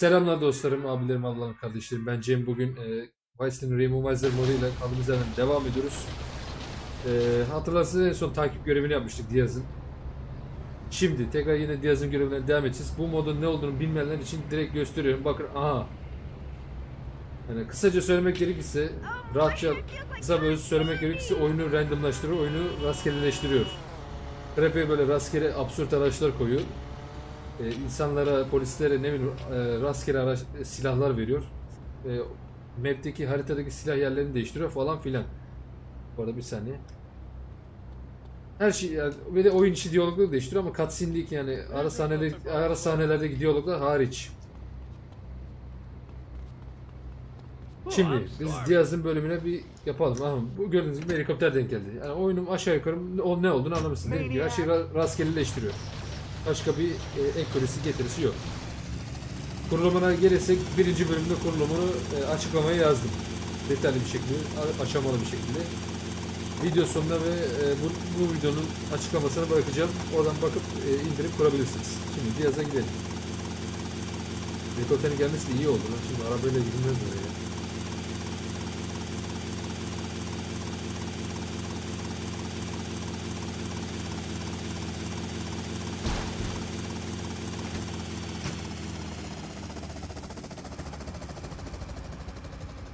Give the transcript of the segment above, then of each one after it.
Selamlar dostlarım, abilerim, ablalarım, kardeşlerim. Ben Cem. Bugün e, Vice'nin Randomizer moduyla kaldığımız yerden devam ediyoruz. E, hatırlarsınız en son takip görevini yapmıştık Diaz'ın. Şimdi tekrar yine Diaz'ın görevlerine devam edeceğiz. Bu modun ne olduğunu bilmeyenler için direkt gösteriyorum. Bakın aha. Yani kısaca söylemek gerekirse, rahatça kısa böyle söylemek gerekirse oyunu randomlaştırıyor, oyunu rastgeleleştiriyor. Trafiğe böyle rastgele absürt araçlar koyuyor. Ee, insanlara, polislere ne bileyim e, rastgele araç, e, silahlar veriyor. E, map'teki haritadaki silah yerlerini değiştiriyor falan filan. Bu arada bir saniye. Her şey yani ve de oyun içi diyalogları değiştiriyor ama cutscene'lik yani ara sahneler ara sahnelerdeki diyaloglar hariç. Şimdi biz Diaz'ın bölümüne bir yapalım. Aha, bu gördüğünüz gibi helikopter denk geldi. Yani oyunun aşağı yukarı o ne olduğunu anlamışsın değil mi? Her şey ra- rastgeleleştiriyor. Başka bir e, eklorisi getirisi yok. Kurulumuna gelirsek birinci bölümde kurulumunu e, açıklamaya yazdım. Detaylı bir şekilde, aşamalı bir şekilde. Video sonuna ve e, bu, bu videonun açıklamasını bırakacağım. Oradan bakıp e, indirip kurabilirsiniz. Şimdi Diaz'a gidelim. Helikopterin gelmesi iyi oldu. Şimdi arabayla gidilmez buraya.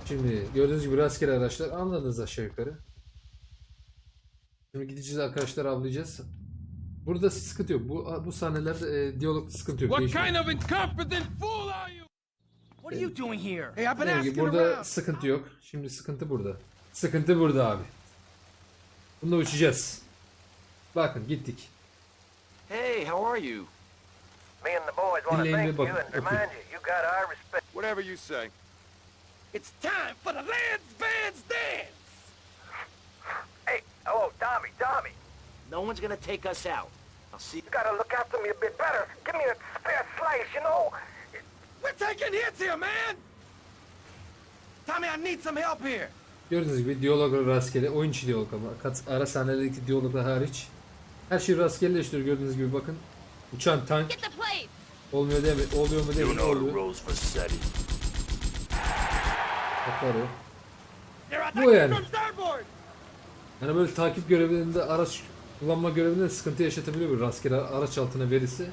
Şimdi gördüğünüz gibi rastgele araçlar anladınız aşağı yukarı. Şimdi gideceğiz arkadaşlar avlayacağız. Burada sıkıntı yok. Bu bu sahnelerde e, diyalog sıkıntı yok. What kind of incompetent fool are you? What are you doing here? Hey, I've been asking burada around. sıkıntı yok. Şimdi sıkıntı burada. Sıkıntı burada abi. Bunda uçacağız. Bakın gittik. Hey, how are you? Me and the boys want to thank you and remind you, you got our respect. Whatever you say. It's time for the Lance Vance dance. Hey, oh, Tommy, Tommy, No one's gonna take us out. I'll see. you gotta look after me a bit better. Give me a spare slice, you know. We're taking hits here, man. Tommy, I need some help here. Gördüğünüz gibi diyaloglar rastgele. Oyun içi diyalog ama. Kat, ara sahnelerdeki diyaloglar hariç. Her şey rastgeleleştiriyor gördüğünüz gibi bakın. Uçan tank. Olmuyor değil mi? Oluyor mu değil mi? Oluyor. They're Bu yani. Yani böyle takip görevlerinde araç kullanma görevinde sıkıntı yaşatabiliyor bir rastgele araç altına verirse.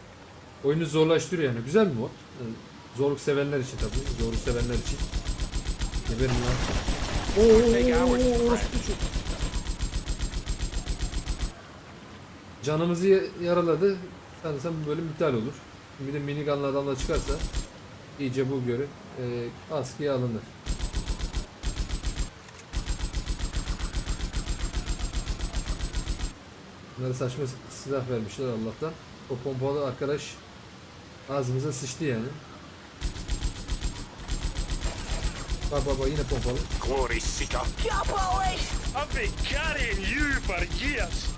Oyunu zorlaştırıyor yani. Güzel bir mod. Yani zorluk sevenler için tabii. Zorluk sevenler için. Geberin lan. Canımızı ya- yaraladı. Sanırsam bu bölüm iptal olur. Bir de minigunla adamla çıkarsa iyice bu görev e, askıya alınır. Bunlara saçma silah vermişler Allah'tan. O pompalı arkadaş ağzımıza sıçtı yani. Bak bak bak yine pompalı. Glory seeker. I've been carrying you for years.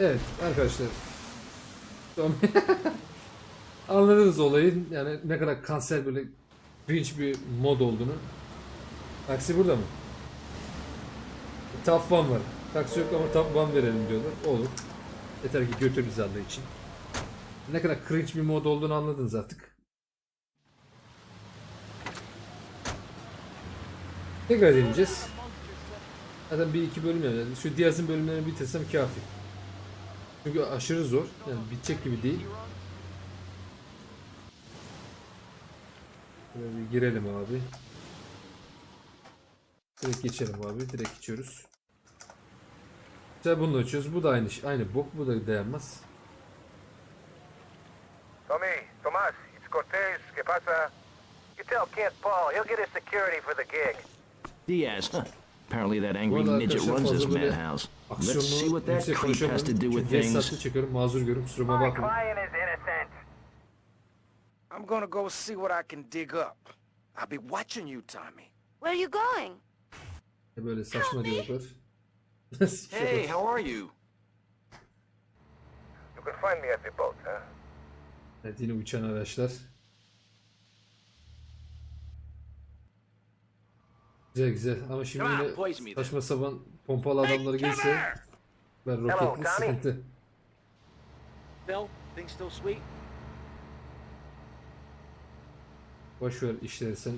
Evet arkadaşlar. Anladınız olayın yani ne kadar kanser böyle cringe bir mod olduğunu. Taksi burada mı? Top one var. Taksi yok ama top one verelim diyorlar. Olur. Yeter ki götür bizi Allah için. Ne kadar cringe bir mod olduğunu anladınız artık. Tekrar deneyeceğiz. Zaten bir iki bölüm yani. Şu Diaz'ın bölümlerini bitirsem kafi. Çünkü aşırı zor. Yani bitecek gibi değil. Böyle bir girelim abi. Direkt geçelim abi. Direkt geçiyoruz. Güzel bunu açıyoruz. Bu da aynı şey. Aynı bok. Bu da dayanmaz. Tommy, Tomas, it's Cortez. ¿Qué pasa? You tell Kent Paul, he'll get his security for the gig. Diaz. Huh. Apparently that angry midget runs this madhouse. Let's see what that creep has to do with things. Mazur. Kusuruma My client is innocent. I'm gonna go see what I can dig up. I'll be watching you, Tommy. Where are you going? Böyle saçma diyaloglar. Hey, how are you? You can find me at the boat, huh? Evet yine uçan araçlar. Güzel güzel ama şimdi yine saçma sapan pompalı adamları gelse ben roketli Tommy. sıkıntı. Bill, things still sweet? Boş ver işleri sen.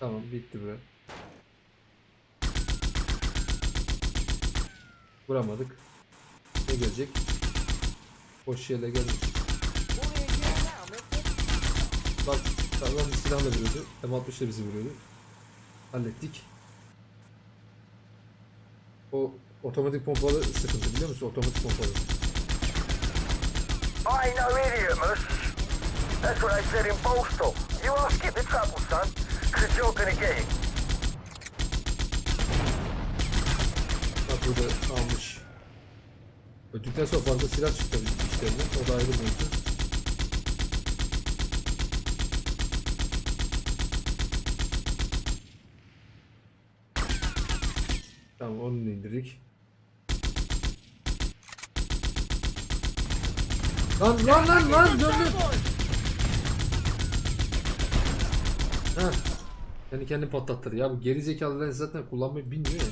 Tamam bitti bre. Vuramadık. Ne gelecek? Boş yerle gelmiş. Bak bir silahla vuruyordu. M60 da bizi vuruyordu. Hallettik. O otomatik pompalı sıkıntı biliyor musun? Otomatik pompalı. I ain't no idiot, Mus. That's what I said in Postal. You it the trouble, son, because you're gonna get it. Burada almış. Öldükten sonra fazla silah çıktı işlerine. O da ayrı mevzu. Tamam onu indirdik. Lan lan lan lan dön Ha. Kendi kendini patlattır. Ya bu geri zekalılar zaten kullanmayı bilmiyor ya.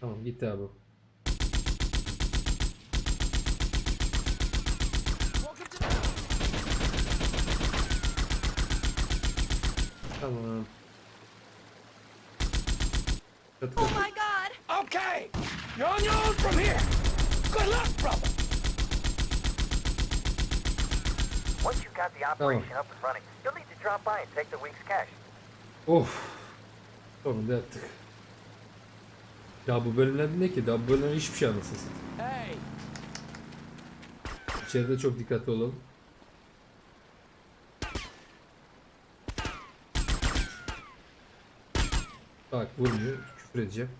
Tamam gitti abi. Tamam. Katı katı. my god! Okay, you're on your own from here. Good luck, brother. Once you've got the operation up and running, you'll need to drop by and take the week's cash. Of. Sonunda yaptık. Ya bu bölümler ne ki? Daha bu bölümler hiçbir şey anlasın. Hey, İçeride çok dikkatli olalım. Bak vurmuyor. Küfür edeceğim.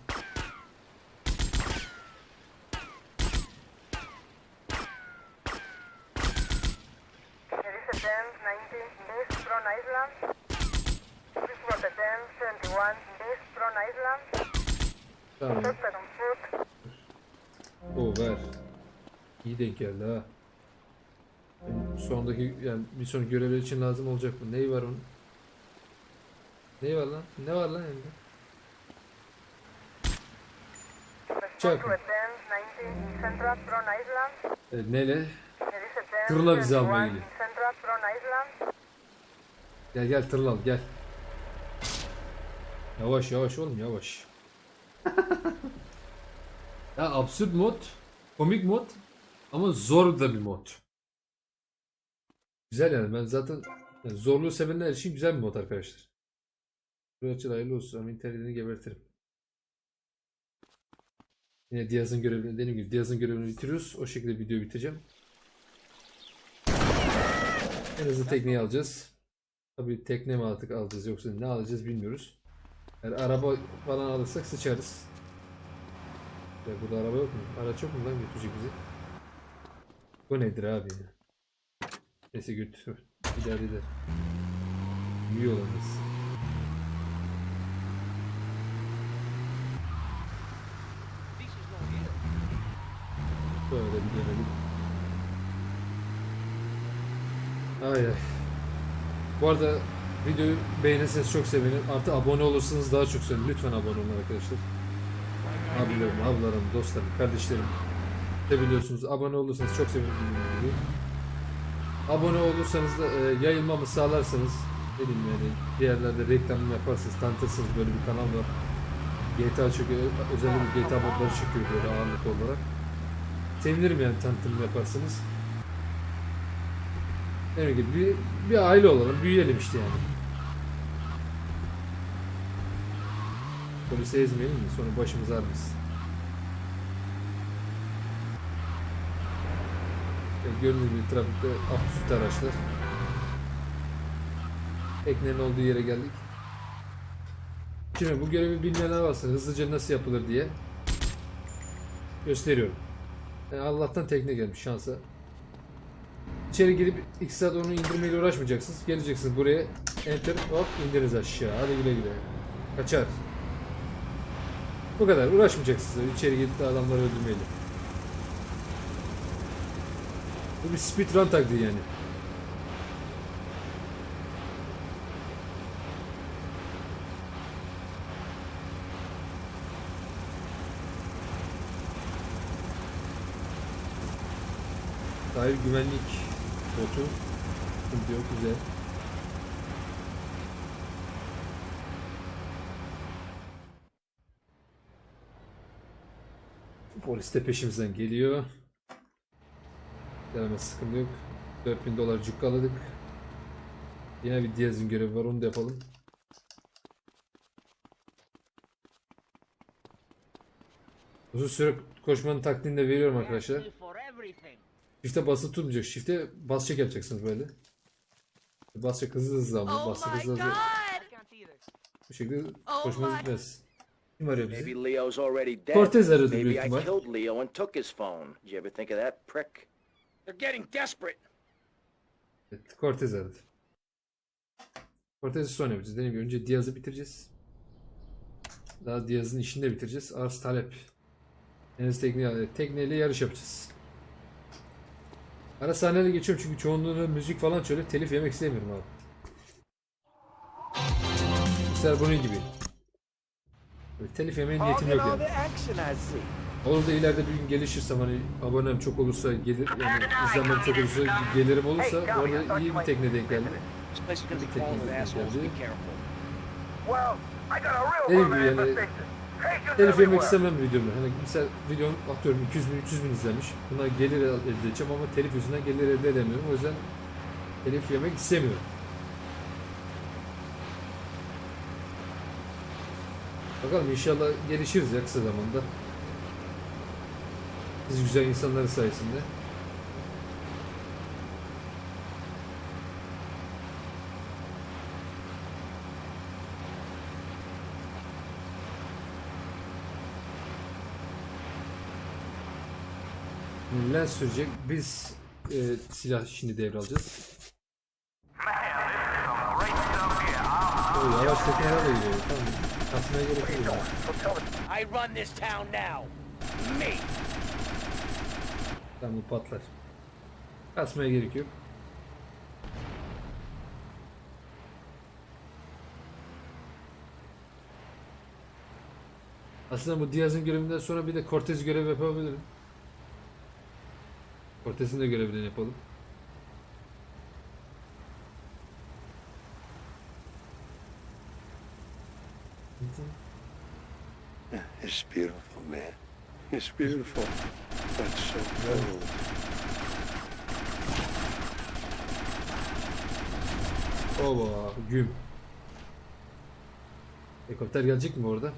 İyi denk geldi ha. Sondaki yani bir sonraki görevler için lazım olacak mı? Neyi var onun? Neyi var lan? Ne var lan elinde? Respond Check. to a 10, 19, Central Front Island. E, neyle? Elisa 10, Tırla bizi 71, almaya Island. Gel gel tırlal gel. Yavaş yavaş oğlum yavaş. ya absürt mod, komik mod ama zor da bir mod. Güzel yani ben zaten yani zorluğu sevenler için güzel bir mod arkadaşlar. Bu açıdan hayırlı olsun ama internetini gebertirim. Yine Diaz'ın görevini dediğim gibi Diaz'ın görevini bitiriyoruz. O şekilde videoyu bitireceğim. En hızlı tekneyi alacağız. Tabii tekne mi artık alacağız yoksa ne alacağız bilmiyoruz. Yani araba falan alırsak sıçarız. Ya burada araba yok mu? Araç yok mu lan götürecek bizi? Bu nedir abi ya? Neyse götür. Gider gider. İyi olamaz. Böyle bir dönelim. Ay ay. Bu arada videoyu beğenirseniz çok sevinirim. Artı abone olursanız daha çok sevinirim. Lütfen abone olun arkadaşlar. Abilerim, ablarım, dostlarım, kardeşlerim. De biliyorsunuz abone olursanız çok sevinirim. Abone olursanız da e, yayılmamı sağlarsanız diyeyim yani bir yerlerde reklamını yaparsınız, tanıtırsınız böyle bir kanal var. GTA çekiyor, özellikle GTA modları çekiyor böyle ağırlık olarak. Sevinirim yani tanıtımını yaparsanız. Dediğim gibi bir, bir aile olalım, büyüyelim işte yani. Polise ezmeyelim mi? Sonra başımız ağrımız. Gördüğünüz gibi trafikte absürt araçlar. Teknenin olduğu yere geldik. Şimdi bu görevi bilmeyenler varsa hızlıca nasıl yapılır diye gösteriyorum. Yani Allah'tan tekne gelmiş şansa. İçeri girip iki saat onu indirmeyle uğraşmayacaksınız. Geleceksiniz buraya enter hop indiririz aşağı. Hadi güle güle. Kaçar. Bu kadar uğraşmayacaksınız. İçeri gidip de adamları öldürmeyle. Bu bir speedrun taktiği yani. Sahil güvenlik botu. Sıkıntı yok güzel. Polis de peşimizden geliyor. Denemez sıkıntı yok. 4000 dolar cukkaladık. Yine bir Diaz'ın görevi var onu da yapalım. Uzun süre koşmanın taktiğini de veriyorum arkadaşlar. Shift'e basılı tutmayacak. Shift'e bas çek yapacaksınız böyle. Bas çek hızlı hızlı ama. Bas çek hızlı hızlı. Bu şekilde koşmanız bitmez. Kim arıyor bizi? Cortez aradı büyük ihtimal. They're getting desperate. Evet, Cortez aradı. Cortez'i sonra yapacağız. Dediğim gibi önce Diaz'ı bitireceğiz. Daha Diaz'ın işini de bitireceğiz. Arz talep. Deniz tekne, tekneyle yarış yapacağız. Ara sahneleri geçiyorum çünkü çoğunluğunu müzik falan söyleyip telif yemek istemiyorum abi. Mesela bunun gibi. Böyle telif yemeye niyetim yok yani. Olur da ileride bir gün gelişirsem hani abonem çok olursa gelir yani izlenmem çok olursa gelirim olursa orada iyi bir tekne denk geldi. This place is gonna be Taking crawling with it assholes. Be easy. careful. Well, I got a real Dediğim gibi yani telif yemek istemem videomu. Hani mesela videom atıyorum 200 bin 300 bin izlenmiş. Buna gelir elde edeceğim ama telif yüzünden gelir elde edemiyorum. O yüzden telif yemek istemiyorum. Bakalım inşallah gelişiriz ya kısa zamanda. Siz güzel insanların sayesinde. Lens sürecek. Biz e, silah şimdi devralacağız. O yavaş tekneler de gidiyor. Tamam. Kasmaya gerek yok. I run this town now. Me. Tamam bu patlar. Kasmaya gerek yok. Aslında bu Diaz'ın görevinden sonra bir de Cortez görevi yapabilirim. Cortez'in de görevini yapalım. It's beautiful, man. It's beautiful. But so cold. Ova güm. Helikopter gelecek mi orada?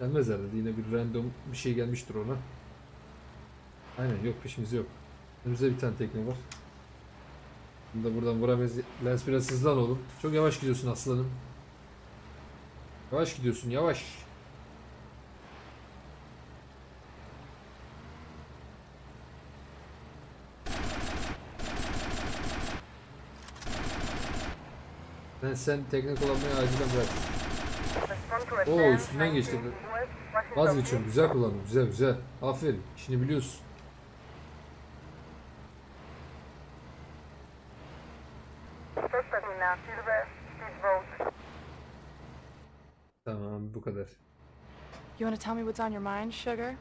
Gelmez herhalde. Yine bir random bir şey gelmiştir ona. Aynen yok peşimizde yok. Önümüzde bir tane tekne var. Bunu da buradan vuramayız. Lens biraz hızlan oğlum. Çok yavaş gidiyorsun aslanım. Yavaş gidiyorsun yavaş. Ben sen tekne kullanmayı acilen bırak. Oo, üstünden geçti. 19 West Washington Vazgeçiyorum. Güzel kullandın. Güzel güzel. Aferin. İşini biliyorsun. Tamam bu kadar. You want to tell me what's on your mind, sugar?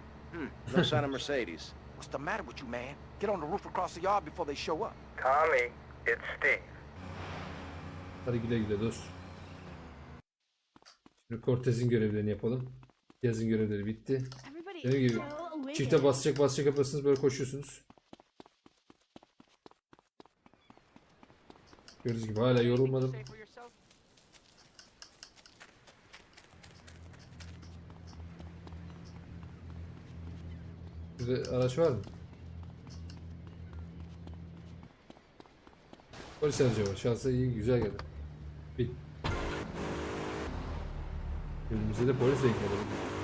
No sign of Mercedes. What's the matter with you, man? Get on the roof across the yard before they show up. Tommy, it's Steve. Hadi güle güle dost. Şimdi Cortez'in görevlerini yapalım. Yazın görevleri bitti. Dediğim gibi çifte basacak basacak yaparsınız böyle koşuyorsunuz. Gördüğünüz gibi hala yorulmadım. Burada araç var mı? Polis aracı var. Şansa iyi güzel geldi. Bit. Önümüzde de polis denk geldi.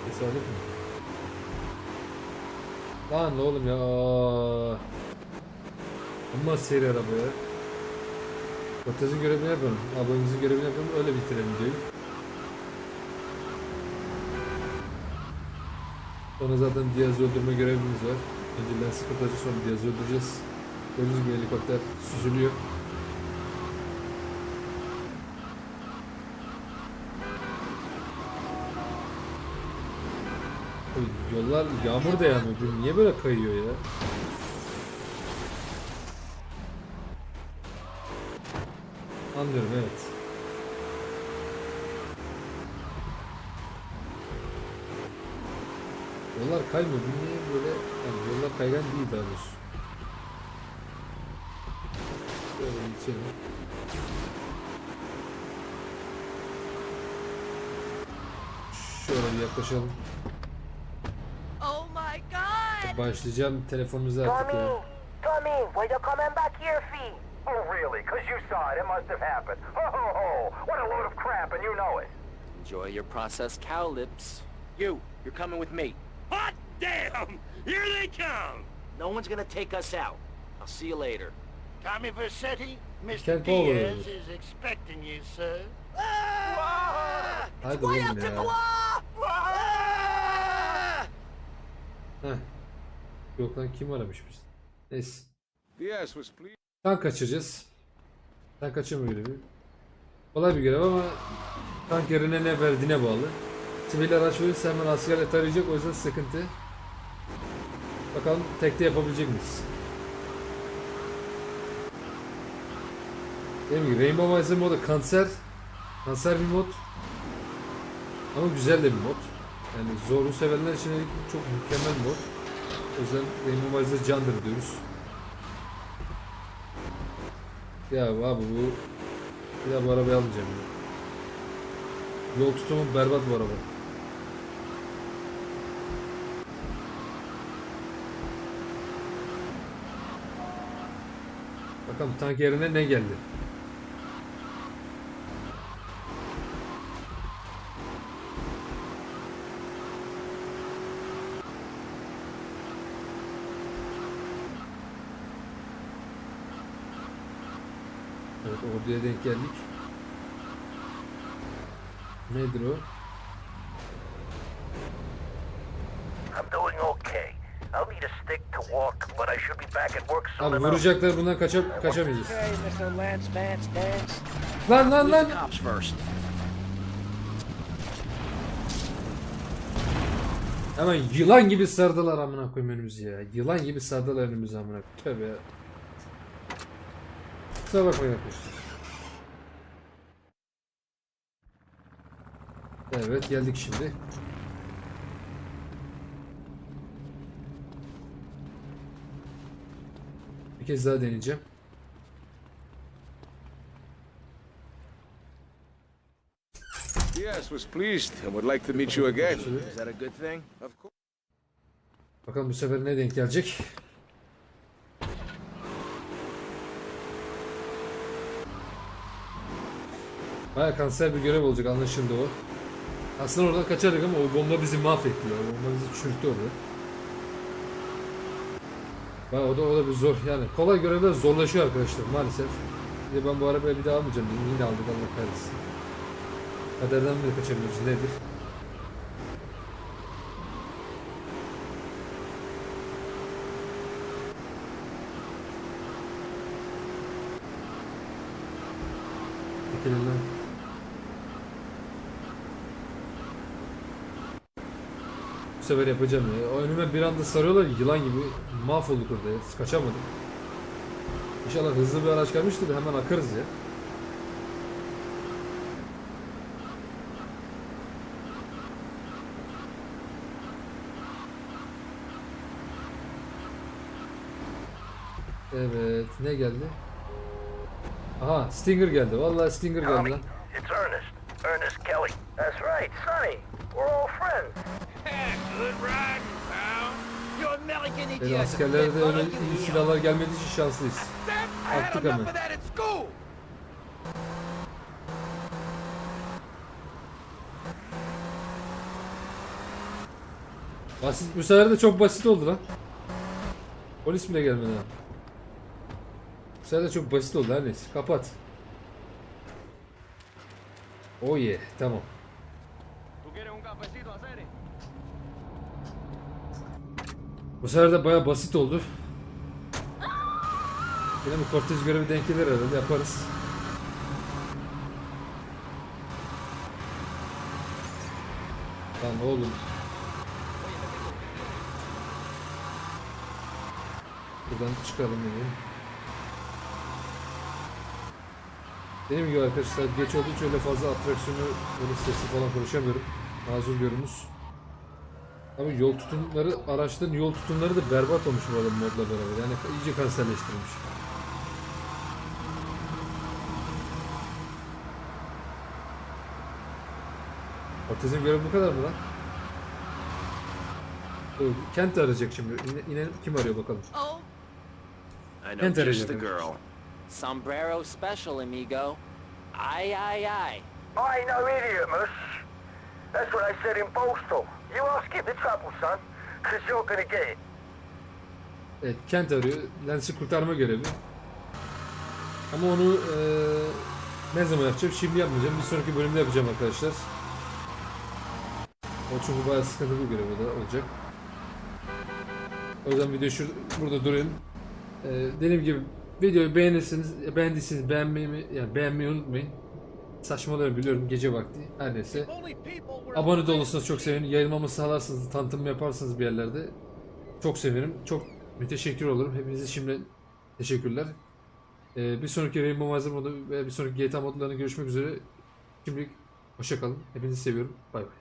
Tesadüf mü? Lan oğlum ya. aa. Amma seri araba ya. Cortez'in görevini yapalım. Ablamızın görevini yapalım. Öyle bitirelim diyor. Sonra zaten Diaz'ı öldürme görevimiz var. Önce Lens'i kurtaracağız sonra Diaz'ı öldüreceğiz. Gördüğünüz gibi helikopter süzülüyor. Yollar yağmur da yağmıyor. Niye böyle kayıyor ya? Anlıyorum evet. Yollar kaymıyor. Bu niye böyle yani yollar kaygan değil daha doğrusu. Böyle geçelim. Şöyle bir yaklaşalım. My god! Başlayacağım telefonumuzu artık ya. Tommy, why you coming back here, fee? Oh, really? Because you saw it. It must have happened. Ho, ho, ho. What a load of crap, and you know it. Enjoy your processed cow lips. You, you're coming with me. Hot damn! Here they come! No one's gonna take us out. I'll see you later. Tommy Versetti, Mr. Can't go over Diaz there. is expecting you, sir. Hadi oğlum ya. Heh. Yok lan kim aramış biz? Neyse. Tank kaçıracağız. Tank kaçırma görevi. Kolay bir görev ama tank yerine ne verdiğine bağlı. Sivil araç verirse hemen askerle tarayacak o yüzden sıkıntı. Bakalım tekte yapabilecek miyiz? Dediğim gibi Rainbow Miser modu kanser. Kanser bir mod. Ama güzel de bir mod. Yani zorlu sevenler için çok mükemmel bir mod. Yüzden Rainbow Miser candır diyoruz. Ya abi bu bir daha bu arabayı almayacağım ya. Yol tutumu berbat bu araba. Bakalım tank yerine ne geldi? Evet orduya denk geldik. Nedir o? I'm doing okay. I'll need a stick to walk, but I should be back at work soon Abi enough. vuracaklar bundan kaça kaçamayacağız. Lan lan lan. Hemen yılan gibi sardılar amına koyayım önümüzü ya. Yılan gibi sardılar önümüzü amına koyayım. Tövbe ya. Kusura bakmayın arkadaşlar. Evet geldik şimdi. Bir kez daha deneyeceğim. Diaz was pleased and would like to meet you again. Is that a good thing? Of course. Bakalım bu sefer ne denk gelecek. Baya kanser bir görev olacak anlaşıldı o. Aslında oradan kaçardık ama o bomba bizi mahvetti ya. Bomba bizi çürüttü orada. Baya o da, o da bir zor yani. Kolay görevler zorlaşıyor arkadaşlar maalesef. Bir de ben bu arabayı bir daha almayacağım. Yine aldık Allah kahretsin. Kaderden mi kaçamıyoruz nedir? Çekilin lan. Bu sefer yapacağım ya. O önüme bir anda sarıyorlar yılan gibi. Mahvolduk orada ya. Kaçamadık. İnşallah hızlı bir araç gelmiştir de hemen akarız ya. Evet, ne geldi? Aha, Stinger geldi. Vallahi Stinger geldi lan. it's Ernest. Ernest Kelly. That's right, Sonny. We're all friends. Yani askerlere de öyle iyi silahlar gelmediği için şanslıyız. Attık hemen. Basit, bu sefer de çok basit oldu lan. Polis bile gelmedi ha. Bu sefer de çok basit oldu her neyse. Kapat. Oh yeah, tamam. Bu sefer de baya basit oldu. Yine bu kortej görevi denk gelir herhalde yaparız. Lan oğlum. Buradan çıkalım yine. Dediğim gibi arkadaşlar geç olduğu için öyle fazla atraksiyonu böyle sesli falan konuşamıyorum. Mazur görünüz. Ama yol tutumları, araçların yol tutumları da berbat olmuş bu arada modla beraber. Yani iyice kanserleştirilmiş. Otizm görevi bu kadar mı lan? Dur, Kent arayacak şimdi. İne, inelim. Kim arıyor bakalım. I know Enter just the agent. girl. Sombrero special, amigo. Aye, aye, aye. I ain't no idiot, Mus. That's what I said in postal. You all skip the trouble, son, because you're gonna get it. Evet, Kent arıyor. Lens'i kurtarma görevi. Ama onu eee ne zaman yapacağım? Şimdi yapmayacağım. Bir sonraki bölümde yapacağım arkadaşlar. O çünkü bayağı sıkıntılı bir görev olacak. O yüzden video şu burada durun. Eee dediğim gibi videoyu beğenirsiniz, beğendiyseniz beğenmeyi yani beğenmeyi unutmayın. Saçmaları biliyorum gece vakti. Her neyse. Abone de olursanız çok sevinirim. Yayılmamı sağlarsınız, tanıtım yaparsınız bir yerlerde. Çok sevinirim. Çok müteşekkir olurum. Hepinize şimdi teşekkürler. Ee, bir sonraki Rainbow Mother modu ve bir sonraki GTA modlarına görüşmek üzere. Şimdilik hoşça kalın. Hepinizi seviyorum. Bay bay.